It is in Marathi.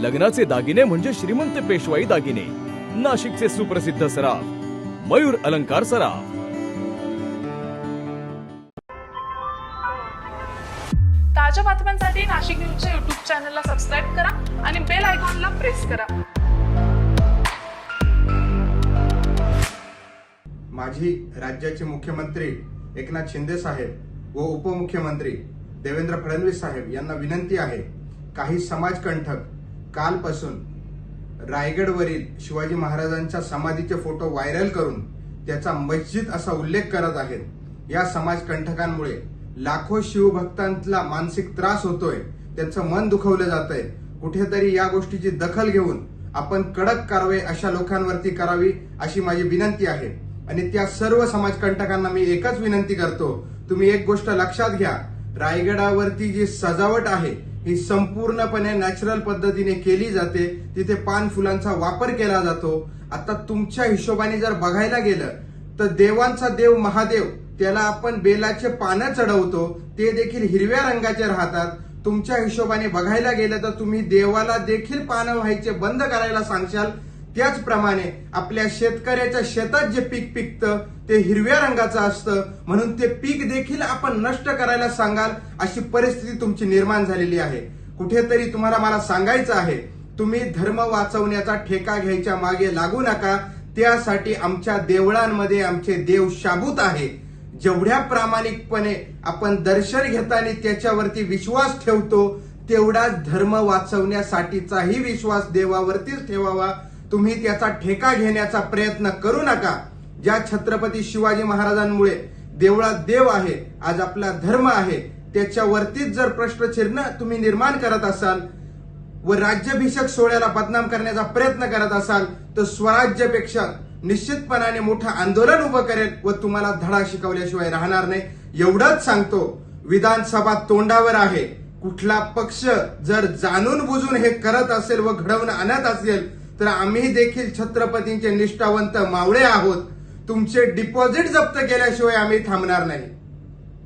लग्नाचे दागिने म्हणजे श्रीमंत पेशवाई दागिने. नाशिकचे सुप्रसिद्ध सराफ मयूर अलंकार सराफ. ताज्या बातम्यांसाठी नाशिक न्यूजच्या युट्यूब चॅनलला सबस्क्राईब करा आणि बेल आयकॉनला प्रेस करा. माझी राज्याचे मुख्यमंत्री एकनाथ शिंदे साहेब व उपमुख्यमंत्री देवेंद्र फडणवीस साहेब यांना विनंती आहे काही समाजकंठक कालपासून रायगडवरील शिवाजी महाराजांच्या समाधीचे फोटो व्हायरल करून त्याचा मस्जिद असा उल्लेख करत आहेत. या समाजकंठकांमुळे लाखो शिवभक्तांना मानसिक त्रास होतोय त्यांचं मन दुखवलं जात आहे कुठेतरी या गोष्टीची दखल घेऊन आपण कडक कारवाई अशा लोकांवरती करावी अशी माझी विनंती आहे. आणि त्या सर्व समाजकंटकांना मी एकच विनंती करतो तुम्ही एक गोष्ट लक्षात घ्या. रायगडावरती जी सजावट आहे ही संपूर्णपणे नॅचरल पद्धतीने केली जाते. तिथे पान फुलांचा वापर केला जातो. आता तुमच्या हिशोबाने जर बघायला गेलं तर देवांचा देव महादेव त्याला आपण बेलाचे पानं चढवतो ते देखील हिरव्या रंगाचे राहतात. तुमच्या हिशोबाने बघायला गेलं तर तुम्ही देवाला देखील पानं व्हायचे बंद करायला सांगशाल. त्याचप्रमाणे आपल्या शेतकऱ्याच्या शेतात जे पीक पिकतं ते हिरव्या रंगाचं असतं म्हणून ते पीक देखील आपण नष्ट करायला सांगाल अशी परिस्थिती तुमची निर्माण झालेली आहे. कुठेतरी तुम्हाला मला सांगायचं आहे तुम्ही धर्म वाचवण्याचा ठेका घ्यायच्या मागे लागू नका त्यासाठी आमच्या देवळांमध्ये आमचे देव शाबूत आहे. जेवढ्या प्रामाणिकपणे आपण दर्शन घेताना त्याच्यावरती विश्वास ठेवतो तेवढाच धर्म वाचवण्यासाठीचाही विश्वास देवावरतीच ठेवावा. तुम्ही त्याचा ठेका घेण्याचा प्रयत्न करू नका. ज्या छत्रपती शिवाजी महाराजांमुळे देवळात देव आहे आज आपला धर्म आहे त्याच्यावरतीच जर प्रश्नचिन्ह तुम्ही निर्माण करत असाल व राज्याभिषेक सोहळ्याला बदनाम करण्याचा प्रयत्न करत असाल तर स्वराज्यापेक्षा निश्चितपणाने मोठं आंदोलन उभं करेल व तुम्हाला धडा शिकवल्याशिवाय राहणार नाही. एवढंच सांगतो विधानसभा तोंडावर आहे. कुठला पक्ष जर जाणून बुजून हे करत असेल व घडवून आणत असेल तर आम्ही देखील छत्रपतींचे निष्ठावंत मावळे आहोत. तुमचे डिपॉझिट जप्त केल्याशिवाय आम्ही थांबणार नाही.